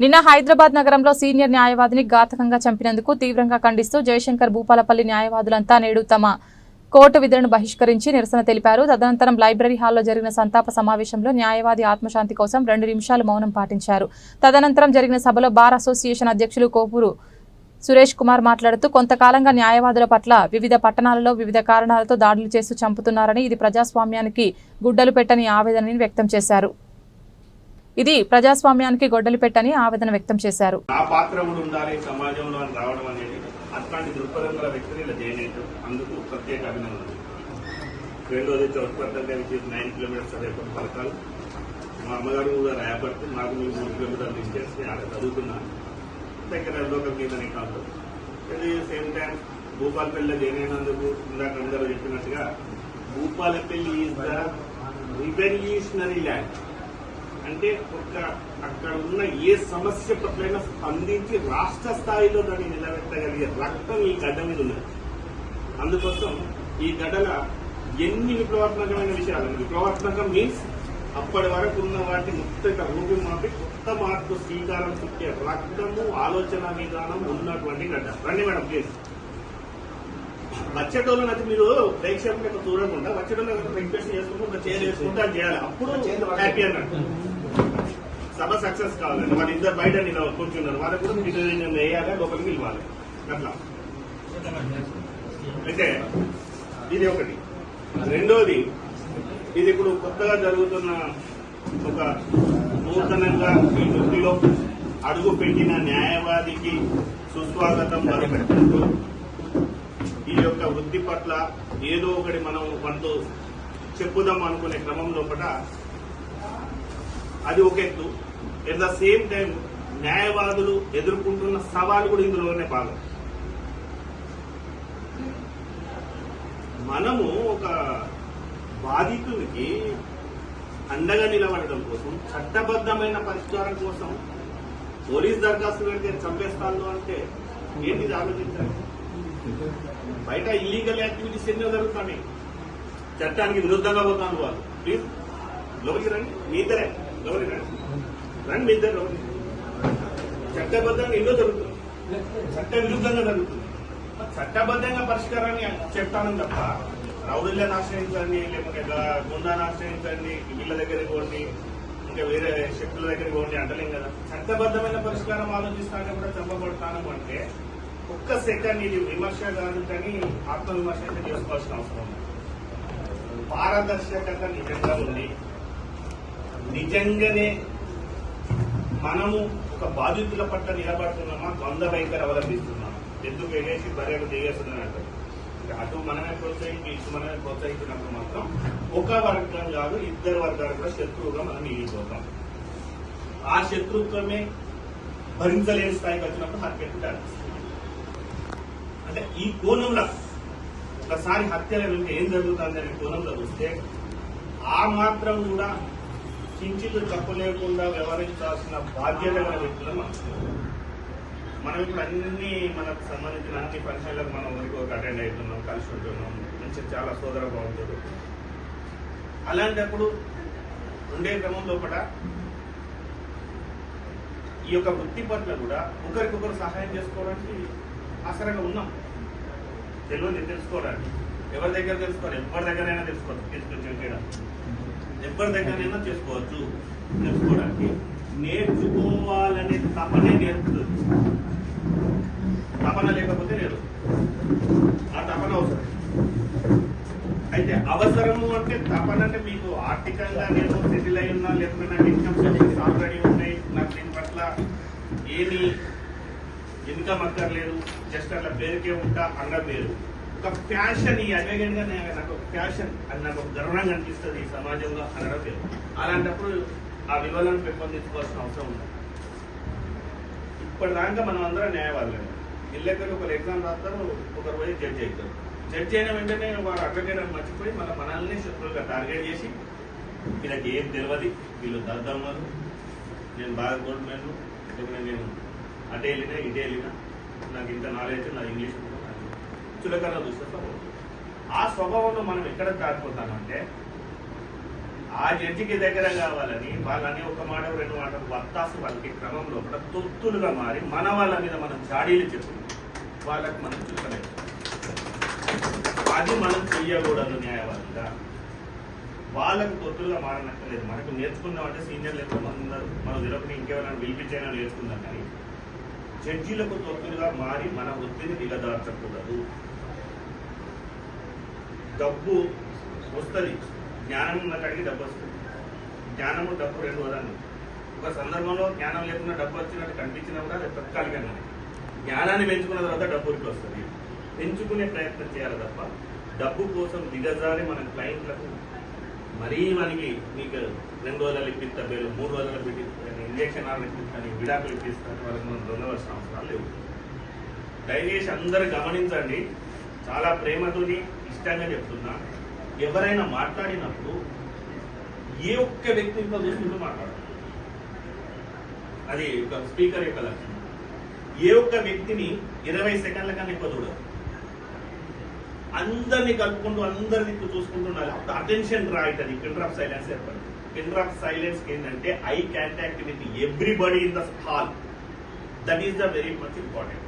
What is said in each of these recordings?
నిన్న హైదరాబాద్ నగరంలో సీనియర్ న్యాయవాదిని ఘాతకంగా చంపినందుకు తీవ్రంగా ఖండిస్తూ జయశంకర్ భూపాలపల్లి న్యాయవాదులంతా నేడు తమ కోర్టు విధులను బహిష్కరించి నిరసన తెలిపారు. తదనంతరం లైబ్రరీ హాల్లో జరిగిన సంతాప సమావేశంలో న్యాయవాది ఆత్మశాంతి కోసం రెండు నిమిషాలు మౌనం పాటించారు. తదనంతరం జరిగిన సభలో బార్ అసోసియేషన్ అధ్యక్షులు కోపూరు సురేష్ కుమార్ మాట్లాడుతూ కొంతకాలంగా న్యాయవాదుల పట్ల వివిధ పట్టణాలలో వివిధ కారణాలతో దాడులు చేస్తూ చంపుతున్నారని ఇది ప్రజాస్వామ్యానికి గుడ్డలు పెట్టని ఆవేదనని వ్యక్తం చేశారు. ఇది ప్రజాస్వామ్యానికి గొడ్డలి పెట్టని ఆవేదన వ్యక్తం చేశారు. నా పాత్ర కూడా ఉండాలి సమాజంలో రావడం అనేది అట్లాంటి దృక్పథం గల వ్యక్తిని ఇలా చేయలేదు. అందుకు ప్రత్యేక అభినందనలు. రెండోది చౌట్పట్టంగా విచ్చేసి నైన్ కిలోమీటర్స్ అదే పథకాలు. మా అమ్మగారు కూడా రాయపడుతూ నాకు మీరు మూడు కిలోమీటర్లు డిస్టెన్స్ ఆడ చదువుకున్నా దగ్గర లోకల్ మీదనే కాదు. అది సేమ్ టైం భూపాలపల్లిలో జాయిన్ అయినందుకు ఇందాక అందరూ చెప్పినట్టుగా Bhupalpally is the revolutionary land అంటే ఒక అక్కడ ఉన్న ఏ సమస్య పట్లైనా స్పందించి రాష్ట్ర స్థాయిలో దాన్ని నిలబెట్టగలిగే రక్తం ఈ గడ్డ మీద ఉన్నది. అందుకోసం ఈ గడ్డల ఎన్ని విప్లవాత్మకమైన విషయాలు? విప్లవాత్మకం మీన్స్ అప్పటి వరకు ఉన్న వాటి ముక్త రూపి మాపి కొత్త మార్పు శ్రీకారం చుట్టే రక్తము ఆలోచన విధానం ఉన్నటువంటి గడ్డ. రండి మేడం ప్లీజ్ వచ్చేటోళ్ళని అయితే మీరు ప్రేక్షకులకు చూడకుండా వచ్చేటోళ్ళని రిక్వెస్ట్ చేసుకుంటూ ఒక అది చేయాలి. అప్పుడు హ్యాపీ అన్నట్టు సభ సక్సెస్ కావాలండి. మన ఇద్దరు బయట నిన్న కూర్చున్నారు. వాళ్ళకు కూడా మీరు వేయాలి లోపలికి పిలవాలి అట్లా. అయితే ఇది ఒకటి. రెండోది ఇది ఇప్పుడు కొత్తగా జరుగుతున్న ఒక నూతనంగా ఈ వృత్తిలో అడుగు పెట్టిన న్యాయవాదికి సుస్వాగతం మొదలుపెడుతూ ఈ యొక్క వృత్తి పట్ల ఏదో ఒకటి మనం మనతో చెప్పుదాం అనుకునే క్రమం లోపల అది ఒక ఎత్తు. ఎట్ ద సేమ్ టైం న్యాయవాదులు ఎదుర్కొంటున్న సవాలు కూడా ఇందులోనే భాగం. మనము ఒక బాధితుడికి అండగా నిలబడడం కోసం చట్టబద్ధమైన పరిష్కారం కోసం పోలీస్ దరఖాస్తు పెడితే చంపేస్తాను అంటే ఏంటిది ఆలోచించాలి? బయట ఇల్లీగల్ యాక్టివిటీస్ ఎన్నో జరుగుతున్నాయి. చట్టానికి విరుద్ధంగా పోతాను వాళ్ళు. ప్లీజ్ లోపలికి రండి. మీ ఇద్దరే. రండి మీ ఇద్దరు. చట్టబద్ధంగా ఎన్నో జరుగుతుంది. చట్ట విరుద్ధంగా జరుగుతుంది. చట్టబద్ధంగా పరిష్కారాన్ని చెప్తానని తప్ప రౌడీలను ఆశ్రయించండి లేకపోతే గుండాన్ని ఆశ్రయించండి వీళ్ళ దగ్గరికి పోండి ఇంకా వేరే శక్తుల దగ్గరికి పోండి అంటలేం కదా. చట్టబద్ధమైన పరిష్కారం ఆలోచిస్తానే కూడా చంపబడతాను అంటే ఒక్క సెకండ్ ఇది విమర్శ కాదు కానీ ఆత్మవిమర్శ అయితే చేసుకోవాల్సిన అవసరం ఉంది. పారదర్శకత నిజంగా ఉంది. నిజంగానే మనము ఒక బాధితుల పట్ల నిలబడుతున్నామా? ద్వంద్వ వైఖరి అవలంబిస్తున్నామా? ఎందుకు వెళ్ళేసి బర్రెలు దిగేస్తున్నాను అంటారు. అటు మనమే ప్రోత్సహించి ఇటు మనమే ప్రోత్సహించినప్పుడు మాత్రం ఒక వర్గం కాదు ఇద్దరు వర్గాలు కూడా శత్రువుగా మనం మిగిలిపోతాం. ఆ శత్రుత్వమే భరించలేని స్థాయికి వచ్చినప్పుడు హత్యకు దారిస్తుంది అంటే ఈ కోణంలో ఒకసారి హత్యల వెనుక ఏం జరుగుతుంది అనే కోణంలో చూస్తే ఆ మాత్రం కూడా కించిత్ తప్పు లేకుండా వ్యవహరించాల్సిన బాధ్యత గల వ్యక్తులు మనం. మనం ఇప్పుడు అన్ని మనకు సంబంధించిన అన్ని ఫంక్షన్లకు మనం ఊరికి అటెండ్ అవుతున్నాం కలిసి ఉంటున్నాం. మంచి చాలా సోదర భావంతో. అలాంటప్పుడు ఉండే క్రమం లోపల ఈ యొక్క వృత్తి పట్ల కూడా ఒకరికొకరు సహాయం చేసుకోవడానికి ఆసరంగా ఉన్నాం. తెలియదు తెలుసుకోవడానికి. ఎవరి దగ్గర తెలుసుకోవాలి? ఎవరి దగ్గరైనా తెలుసుకోవచ్చు తీసుకొచ్చి ఎవరి దగ్గరైనా చేసుకోవచ్చు నేర్చుకోవడానికి నేర్చుకోవాలనే తపనే నేర్పుతుంది. తపన లేకపోతే లేదు. ఆ తపన అవసరం. అయితే అవసరము అంటే తపన అంటే మీకు ఆర్థికంగా నేను సెటిల్ అయి ఉన్నా లేకపోతే నాకు ఇన్కమ్ సోర్సెస్ ఆల్రెడీ ఉన్నాయి. నాకు దీని పట్ల ఏమి ఇన్కమ్ అక్కర్లేదు. జస్ట్ అట్లా పేరుకే ఉంటా అన్న పేరు ఒక ఫ్యాషన్ ఈ అవేగంగా నాకు ఒక ఫ్యాషన్ అది నాకు ఒక గర్వంగా అనిపిస్తుంది ఈ సమాజంలో అనడం లేదు. అలాంటప్పుడు ఆ విలువలను పెంపొందించుకోవాల్సిన అవసరం ఉంది ఇప్పటిదాకా మనం అందరం న్యాయవాదులు ఇళ్ళకి ఒకరు ఎగ్జామ్ రాస్తారు ఒకరు పోయి జడ్జి అవుతారు. జడ్జి అయిన వెంటనే వారు అడ్వకేట్ అని మర్చిపోయి మన మనల్ని శత్రువులుగా టార్గెట్ చేసి వీళ్ళకి ఏం తెలియదు వీళ్ళు దద్దమ్మలు నేను బాగా కోరుకున్నాను లేకపోతే నేను అటే వెళ్ళినా ఇటే వెళ్ళినా నాకు ఇంత నాలెడ్జ్ నా ఇంగ్లీష్ చులకన చూస్తే స్వభావం ఆ స్వభావంలో మనం ఎక్కడ దాటిపోతామంటే ఆ జడ్జికి దగ్గర కావాలని వాళ్ళని ఒక మాట రెండు మాటలు వత్తాసు వాళ్ళకి క్రమంలో కూడా తొత్తులుగా మారి మన వాళ్ళ మీద మనం జాడీలు చెప్పుకుంటాం వాళ్ళకి మనం చూపలేదు అది మనం చెయ్యకూడదు న్యాయవాదిగా. వాళ్ళకు తొత్తులుగా మారనక్కర్లేదు. మనకు నేర్చుకుందాం అంటే సీనియర్లు ఎక్కువ ఉన్నారు. మనం తిరగకుండా ఇంకెవరైనా పిలిపించైనా నేర్చుకుందాం కానీ జడ్జీలకు తొత్తులుగా మారి మన వృత్తిని నిలదార్చకూడదు. డబ్బు వస్తుంది. జ్ఞానం ఉన్న కాడికి డబ్బు వస్తుంది. జ్ఞానము డబ్బు రెండు వదాన్ని ఒక సందర్భంలో జ్ఞానం లేకుండా డబ్బు వచ్చినట్టు కనిపించినా కూడా అది తత్కాలికంగా జ్ఞానాన్ని పెంచుకున్న తర్వాత డబ్బు ఇట్లా వస్తుంది. పెంచుకునే ప్రయత్నం చేయాలి తప్ప డబ్బు కోసం దిగజారి మన క్లయింట్లకు మరీ మనకి మీకు రెండు రోజులు ఇప్పిస్తా బేలు మూడు రోజులు పెట్టి ఇంజక్షన్ ఆర్డర్ ఇప్పిస్తాను విడాకులు ఇప్పిస్తాను వాళ్ళకి మనం దొంగవలసిన అవసరాలు లేవు. దయచేసి అందరూ గమనించండి చాలా ప్రేమతోని ఇష్టంగా చెప్తున్నా. ఎవరైనా మాట్లాడినప్పుడు ఏ ఒక్క వ్యక్తితో చూసుకుంటూ మాట్లాడాలి అది ఒక స్పీకర్ యొక్క లక్షణం. ఏ ఒక్క వ్యక్తిని ఇరవై సెకండ్ల కన్నా ఎక్కువ చూడదు అందరిని కలుపుకుంటూ అందరిని చూసుకుంటూ ఉండాలి. అటెన్షన్ రైట్ అది ఆఫ్ సైలెన్స్ ఏర్పడింది కిండర్ ఆఫ్ సైలెన్స్ ఏంటంటే eye contact with everybody in the hall. That is the very much important.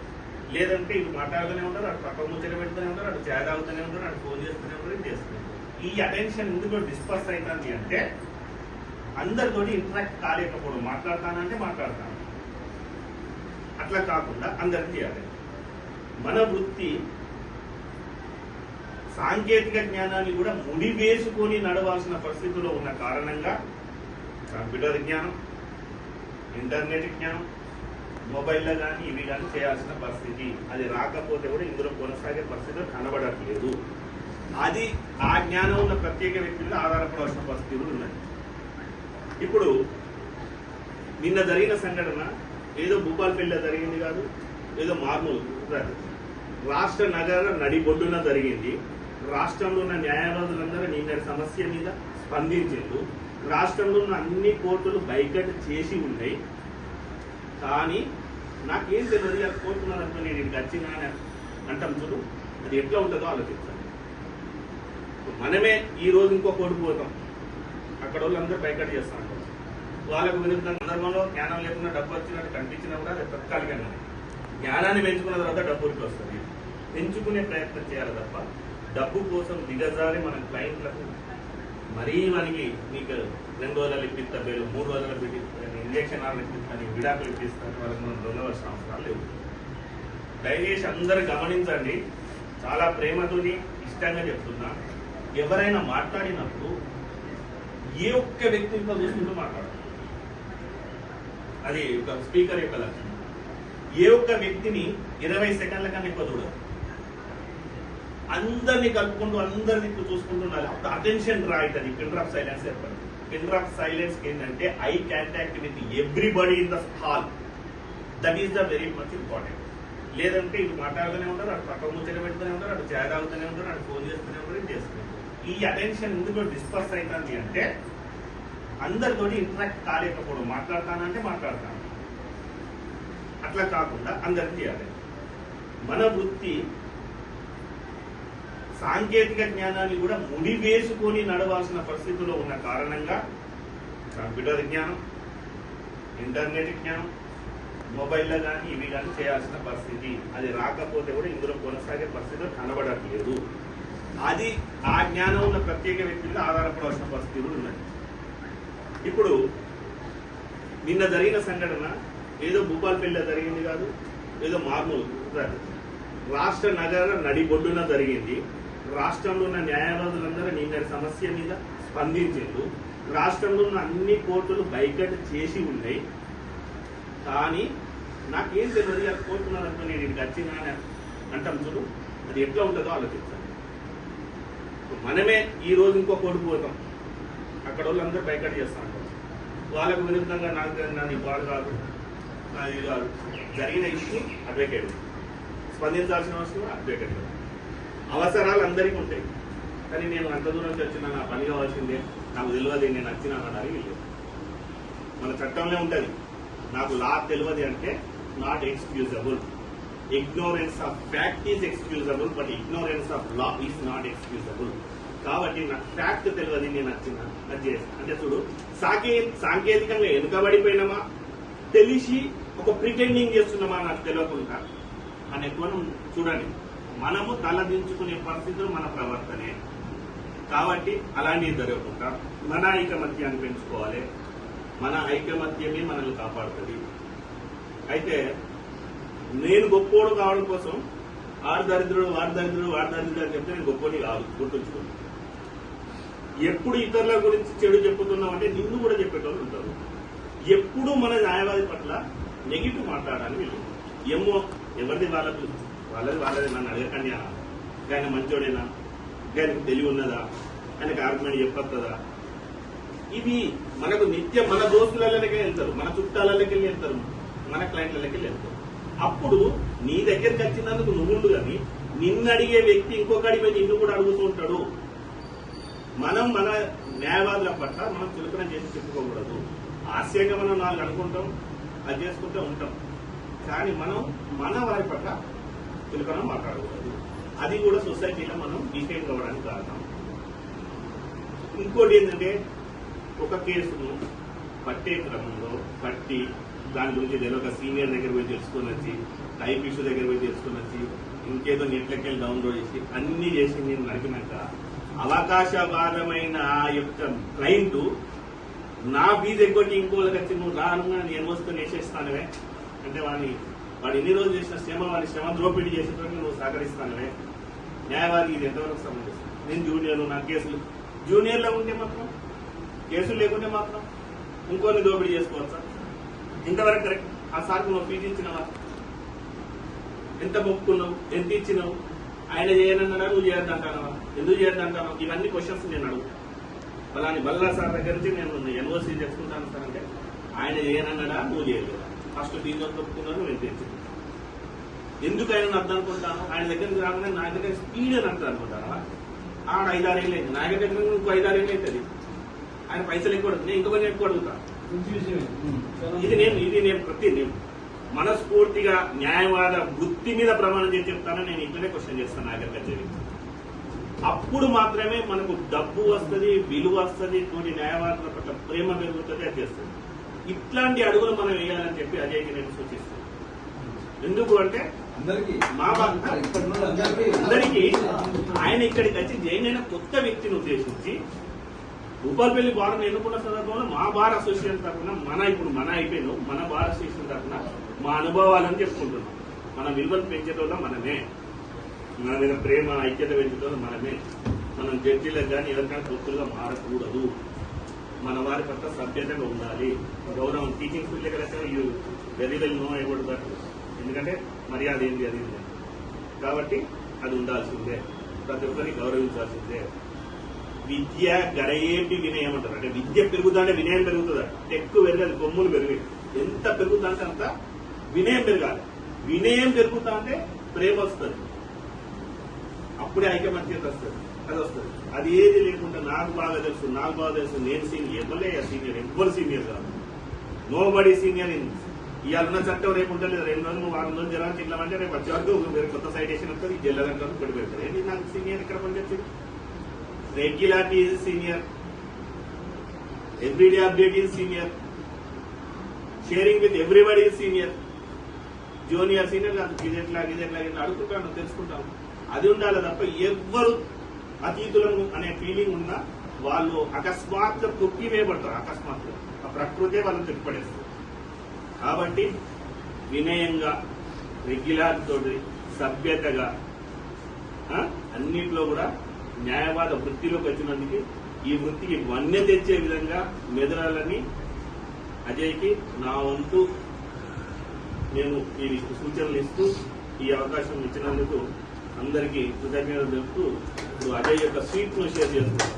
లేదంటే ఇటు మాట్లాడుతూనే ఉంటారు అటు పక్క ముచ్చట పెడుతూనే ఉంటారు అటు చేద అవుతూనే ఉంటారు అటు ఫోన్ చేస్తూనే ఉంటారు ఇది చేస్తూనే ఈ అటెన్షన్ ఎందుకు డిస్పర్స్ అవుతుంది అంటే అందరితోటి ఇంటరాక్ట్ కాలేకపోవడం. మాట్లాడతానంటే మాట్లాడతాను. అట్లా కాకుండా అందరికి చేయాలి. మన వృత్తి సాంకేతిక జ్ఞానాన్ని కూడా ముడివేసుకొని నడవాల్సిన పరిస్థితిలో ఉన్న కారణంగా కంప్యూటర్ జ్ఞానం ఇంటర్నెట్ జ్ఞానం మొబైల్లో కానీ ఇవి కానీ చేయాల్సిన పరిస్థితి. అది రాకపోతే కూడా ఇందులో కొనసాగే పరిస్థితులు కనబడట్లేదు. అది ఆ జ్ఞానం ఉన్న ప్రత్యేక వ్యక్తులు ఆధారపడాల్సిన పరిస్థితులు ఉన్నాయి. ఇప్పుడు నిన్న జరిగిన సంఘటన ఏదో భూపాలపల్లిలో జరిగింది కాదు ఏదో మార్మూలు రాష్ట్ర నగర నడిబొడ్డున జరిగింది. రాష్ట్రంలో ఉన్న న్యాయవాదులందరూ నిన్న సమస్య మీద స్పందించారు రాష్ట్రంలో ఉన్న అన్ని కోర్టులు బైకట్ చేసి ఉన్నాయి. కానీ నాకేం తెలియదు అది కోరుకున్నారనుకో నేను ఇక్కడికి వచ్చినా అని అంటాం చూడు. అది ఎట్లా ఉంటుందో ఆలోచించాలి. మనమే ఈ రోజు ఇంకో కోర్టుకు పోతాం. అక్కడ వాళ్ళందరూ బైకట్ చేస్తా ఉంటారు వాళ్ళకు విరుద్ధ సందర్భంలో జ్ఞానం లేకుండా డబ్బు వచ్చినట్టు కనిపించినా కూడా అది తత్కాలికంగా జ్ఞానాన్ని పెంచుకున్న తర్వాత డబ్బు వస్తుంది. పెంచుకునే ప్రయత్నం చేయాలి తప్ప డబ్బు కోసం దిగజారి మన క్లయింట్లకు మరీ మనకి మీకు రెండు రోజులు ఇప్పిస్తా బేలు మూడు రోజులు పెట్టి ఇంజక్షన్ ఆర్డర్ ఇప్పిస్తాను విడాకులు ఇప్పిస్తాను వాళ్ళకి మనం దొంగవలసిన అవసరాలు లేవు. దయచేసి అందరు గమనించండి చాలా ప్రేమతోని ఇష్టంగా చెప్తున్నా ఎవరైనా మాట్లాడినప్పుడు ఏ ఒక్క వ్యక్తితో చూసుకుంటూ మాట్లాడాలి అది ఒక స్పీకర్ యొక్క లక్షణం. ఏ ఒక్క వ్యక్తిని ఇరవై సెకండ్ల కన్నా ఎక్కువ చూడదు. అందరినీ కలుపుకుంటూ అందరి దిక్కు చూసుకుంటూ ఉండాలి. అప్పుడు అటెన్షన్ రైట్ అది పిన్ ఆఫ్ సైలెన్స్ ఏర్పడింది పిన్ ఆఫ్ సైలెన్స్ ఏంటంటే eye contact with everybody in the hall that is the very much important లేదంటే ఇటు మాట్లాడుతూనే ఉంటారు అటు పక్క ముచ్చట పెడుతూనే ఉంటారు అటు చేద ఉంటారు అటు ఫోన్ చేస్తూనే ఉంటారు ఇది చేస్తూనే ఈ అటెన్షన్ ఎందుకు డిస్పర్స్ అవుతుంది అంటే అందరితోటి ఇంటరాక్ట్ కాలేకపోవడం. మాట్లాడతానంటే మాట్లాడతాను. అట్లా కాకుండా అందరికి చేయాలి. మన వృత్తి సాంకేతిక జ్ఞానాన్ని కూడా ముడివేసుకొని నడవాల్సిన పరిస్థితిలో ఉన్న కారణంగా కంప్యూటర్ జ్ఞానం ఇంటర్నెట్ జ్ఞానం మొబైల్లో కానీ ఇవి కానీ చేయాల్సిన పరిస్థితి. అది రాకపోతే కూడా ఇందులో కొనసాగే పరిస్థితులు కనబడట్లేదు. అది ఆ జ్ఞానం ఉన్న ప్రత్యేక వ్యక్తులు ఆధారపడాల్సిన పరిస్థితులు ఉన్నాయి ఇప్పుడు నిన్న జరిగిన సంఘటన ఏదో భూపాల్పల్లిలో జరిగింది కాదు ఏదో మార్మూలు రాష్ట్ర నగర నడిబొడ్డున జరిగింది. రాష్ట్రంలో ఉన్న న్యాయవాదులందరూ నిన్న సమస్య మీద స్పందించారు రాష్ట్రంలో ఉన్న అన్ని కోర్టులు బైకట్ చేసి ఉన్నాయి. కానీ నాకేం తెలియదు ఆ కోరుకున్నారనుకో నేను ఇక్కడికి వచ్చినా అని అంటాం చూడు. అది ఎట్లా ఉంటుందో ఆలోచించాలి మనమే ఈ రోజు ఇంకో కోర్టు పోతాం. అక్కడ వాళ్ళందరూ బైకట్ చేస్తా వాళ్ళకు విరుద్ధంగా నాకు నన్ను వాడు కాదు నాది కాదు. జరిగిన ఇష్యూ అడ్వకేట్. స్పందించాల్సిన అవసరం అడ్వకేట్. అవసరాలు అందరికీ ఉంటాయి. కానీ నేను అంత దూరం నుంచి వచ్చిన నా పని కావాల్సిందే నాకు తెలియదు నేను వచ్చినానని లేదు మన చట్టంలో ఉంటుంది నాకు లా తెలియదు అంటే not excusable ignorance of fact is excusable but ignorance of law is not excusable కాబట్టి నాకు ఫ్యాక్ట్ తెలియదు నేను నచ్చిన అది చేసిన అంటే చూడు సాకే సాంకేతికంగా వెనుకబడిపోయినామా తెలిసి ఒక ప్రిటెండింగ్ చేస్తున్నామా నాకు తెలియకుండా? అనే కోణం చూడండి. మనము తలదించుకునే పరిస్థితులు మన ప్రవర్తనే. కాబట్టి అలాంటివి జరగకుండా మన ఐకమత్యాన్ని పెంచుకోవాలి. మన ఐకమత్యమే మనల్ని కాపాడుతుంది. అయితే నేను గొప్పోడు కావడం కోసం ఆరు దరిద్రుడు వారి దరిద్రుడు వారి దరిద్రుడు అని చెప్తే నేను గొప్పోని కాదు గుర్తుంచుకోండి. ఎప్పుడు ఇతరుల గురించి చెడు చెప్పుతున్నావు అంటే నిన్ను కూడా చెప్పేటోళ్ళు ఉంటారు. ఎప్పుడు మన న్యాయవాది పట్ల నెగిటివ్ మాట్లాడాలి వీళ్ళు. ఏమో ఎవరిది వాళ్ళకు వాళ్ళది వాళ్ళది నన్ను అడగకండి ఆయన మంచోడేనా? ఆయనకు తెలివి ఉన్నదా ఆయనకు ఆర్గ్యుమెంట్ చెప్పొస్తుందా ఇది మనకు నిత్యం మన దోస్తులలోకి వెళ్తారు మన చుట్టాలకి వెళ్ళి వెళ్తారు మన క్లయింట్లలోకి వెళ్ళి వెళ్తారు. అప్పుడు నీ దగ్గరికి వచ్చినందుకు నువ్వుండు కానీ నిన్ను అడిగే వ్యక్తి ఇంకొకడి మీద నిన్ను కూడా అడుగుతూ ఉంటాడు. మనం మన న్యాయవాదుల పట్ల మనం చులకన చేసి చెప్పుకోకూడదు. హాస్యంగా మనం నాలుగు అనుకుంటాం అది చేసుకుంటూ ఉంటాం. కానీ మనం మన వారి పట్ల చులకన మాట్లాడకూడదు. అది కూడా సొసైటీలో మనం డిఫైన్ కావడానికి కారణం. ఇంకోటి ఏంటంటే ఒక కేసును పట్టే క్రమంలో పట్టి దాని గురించి తెలియక ఒక సీనియర్ దగ్గర పోయి తెలుసుకొని వచ్చి టైప్ ఇష్యూ దగ్గర పోయి తెలుసుకొని వచ్చి ఇంకేదో నెట్లకి వెళ్ళి డౌన్లోడ్ చేసి అన్ని చేసి నేను నడిపినాక అవకాశవాదమైన ఆ యొక్క క్లయింట్ నా ఫీజు ఎక్కువ ఇంకోళ్ళకి వచ్చి నువ్వు రానుగా నేను వస్తూ వేసేస్తానవే అంటే వాడిని వాడు ఎన్ని రోజులు చేసిన శ్రమ వాడి శ్రమ ద్రోపిడి చేసేటప్పుడు నువ్వు సహకరిస్తానవే న్యాయవాది ఇది ఎంతవరకు సంబంధిస్తుంది నేను జూనియర్ నా కేసులు. జూనియర్లో ఉంటే మాత్రం కేసులు లేకుంటే మాత్రం ఇంకోని దోపిడీ చేసుకోవచ్చా? ఇంతవరకు కరెక్ట్. ఆ సార్కు నువ్వు ఫీజు ఇచ్చినవా? ఎంత మొక్కున్నావు ఎంత ఇచ్చినావు? ఆయన చేయనన్నాడా? నువ్వు చేయొద్దంటానవా ఎందుకు చేయొద్దంటానో ఇవన్నీ క్వశ్చన్స్ నేను అడుగుతాను బలాని బల్లా సార్ దగ్గర నుంచి నేను ఎన్ఓసీ చేసుకుంటాను సార్ అంటే ఆయన చేయనన్నాడా? నువ్వు చేయలేదా. ఫస్ట్ నువ్వు ఎంత ఇచ్చింది ఎందుకు ఆయన అర్థం అనుకుంటాను ఆయన దగ్గరికి రాగానే నా దగ్గర స్పీడ్ అని అర్థం అనుకుంటారా? ఆడ ఐదారేళ్ళు అయింది. నా దగ్గర ఇంకో ఐదారేళ్ళు అవుతుంది? ఆయన పైసలు ఎక్కువ నేను ఇంకొక ఎక్కువ అడుగుతా. ఇది నేను ఇది నేను ప్రతి నేను మనస్ఫూర్తిగా న్యాయవాద వృత్తి మీద ప్రమాణం చేసి చెప్తాను నేను ఇట్లనే క్వశ్చన్ చేస్తాను నాగర్ కచేరి అప్పుడు మాత్రమే మనకు డబ్బు వస్తుంది విలువ వస్తుంది తోటి న్యాయవాదుల పట్ల ప్రేమ పెరుగుతుంది అది చేస్తుంది. ఇట్లాంటి అడుగులు మనం వేయాలని చెప్పి అజయ్కి నేను సూచిస్తాను ఎందుకు అంటే అందరికీ. మా అందరికీ. ఆయన ఇక్కడికి వచ్చి జైన్ అయిన కొత్త వ్యక్తిని ఉద్దేశించి భూపాలపల్లి బార్ను ఎన్నుకున్న సందర్భంలో మా బార్ అసోసియేషన్ తరఫున మన ఇప్పుడు మన అయిపోయిన మన బార్ అసోసియేషన్ తరఫున మా అనుభవాలని చెప్పుకుంటున్నాం. మన విలువలు పెంచేటోళ్ళం మనమే. మన మీద ప్రేమ ఐక్యత పెంచేటోళ్ళం మనమే. మనం జడ్జీలకు కానీ ఎవరికైనా తొత్తులుగా మారకూడదు. మన వారి పట్ల సభ్యతగా ఉండాలి. గౌరవం టీచింగ్ ఫీల్డ్ దగ్గర you very well know about that ఎందుకంటే మర్యాద ఏంది అది? కాబట్టి అది ఉండాల్సిందే. ప్రతి ఒక్కరిని గౌరవించాల్సిందే. విద్య గరయేపి వినయం అంటారు. అంటే విద్య పెరుగుతుందంటే వినయం పెరుగుతుందా? ఎక్కువ పెరగదు కొమ్ములు పెరిగాయి. ఎంత పెరుగుతుందంటే అంత వినయం పెరగాలి. వినయం పెరుగుతా అంటే ప్రేమ వస్తుంది. అప్పుడే ఐకమత్యత వస్తుంది. అది వస్తుంది. అది ఏది లేకుండా నాకు బాగా తెలుసు నాకు బాగా తెలుసు. నేను సీనియర్ ఎవరే సీనియర్ ఎవ్వరు సీనియర్ కాదు. నో బడీ సీనియర్ ఇన్ ఇవాళ ఉన్న చట్టం రేపు ఉంటుంది రెండు రోజులు వారం రోజులు జనాలు తిన్నామంటే రేపు వచ్చే వరకు వేరే కొత్త సైటేషన్ వస్తుంది జల్లదంటే పడి పెడతారు ఏంటి నాకు సీనియర్ ఇక్కడ పనిచేస్తుంది regularity is senior everyday update is senior sharing with everybody is senior junior senior కాదు ఇది ఎట్లా ఇది ఎట్లా ఇట్లా అడుగుతుంటాను తెలుసుకుంటాను. అది ఉండాలి తప్ప ఎవ్వరు అతీతులను అనే ఫీలింగ్ ఉన్న వాళ్ళు అకస్మాత్తుగా తొక్కి వేయబడతారు అకస్మాత్తుగా. ఆ ప్రకృతే వాళ్ళని తిప్పడేస్తారు కాబట్టి వినయంగా రెగ్యులర్ తోటి సభ్యతగా అన్నింటిలో కూడా న్యాయవాద వృత్తిలోకి వచ్చినందుకు ఈ వృత్తికి వన్నె తెచ్చే విధంగా మెదలాలని అజయ్కి నా వంతు నేను ఈ సూచనలు ఇస్తూ ఈ అవకాశం ఇచ్చినందుకు అందరికీ కృతజ్ఞతలు తెలుపుతూ ఇప్పుడు అజయ్ యొక్క స్వీట్ను షేర్ చేస్తున్నాను